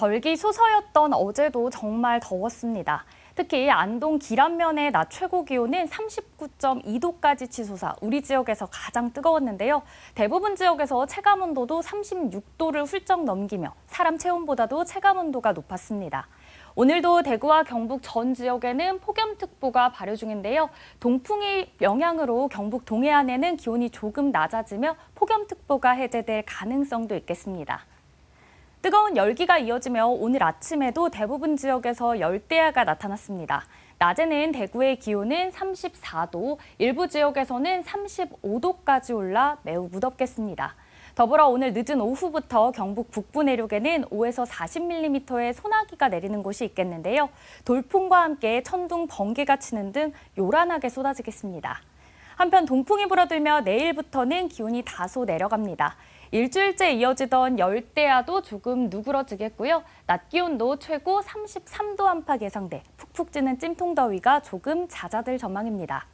절기 소서였던 어제도 정말 더웠습니다. 특히 안동 기란면의 낮 최고 기온은 39.2도까지 치솟아 우리 지역에서 가장 뜨거웠는데요. 대부분 지역에서 체감 온도도 36도를 훌쩍 넘기며 사람 체온보다도 체감 온도가 높았습니다. 오늘도 대구와 경북 전 지역에는 폭염특보가 발효 중인데요. 동풍의 영향으로 경북 동해안에는 기온이 조금 낮아지며 폭염특보가 해제될 가능성도 있겠습니다. 뜨거운 열기가 이어지며 오늘 아침에도 대부분 지역에서 열대야가 나타났습니다. 낮에는 대구의 기온은 34도, 일부 지역에서는 35도까지 올라 매우 무덥겠습니다. 더불어 오늘 늦은 오후부터 경북 북부 내륙에는 5에서 40mm의 소나기가 내리는 곳이 있겠는데요. 돌풍과 함께 천둥, 번개가 치는 등 요란하게 쏟아지겠습니다. 한편 동풍이 불어들며 내일부터는 기온이 다소 내려갑니다. 일주일째 이어지던 열대야도 조금 누그러지겠고요. 낮 기온도 최고 33도 안팎 예상돼 푹푹 찌는 찜통더위가 조금 잦아들 전망입니다.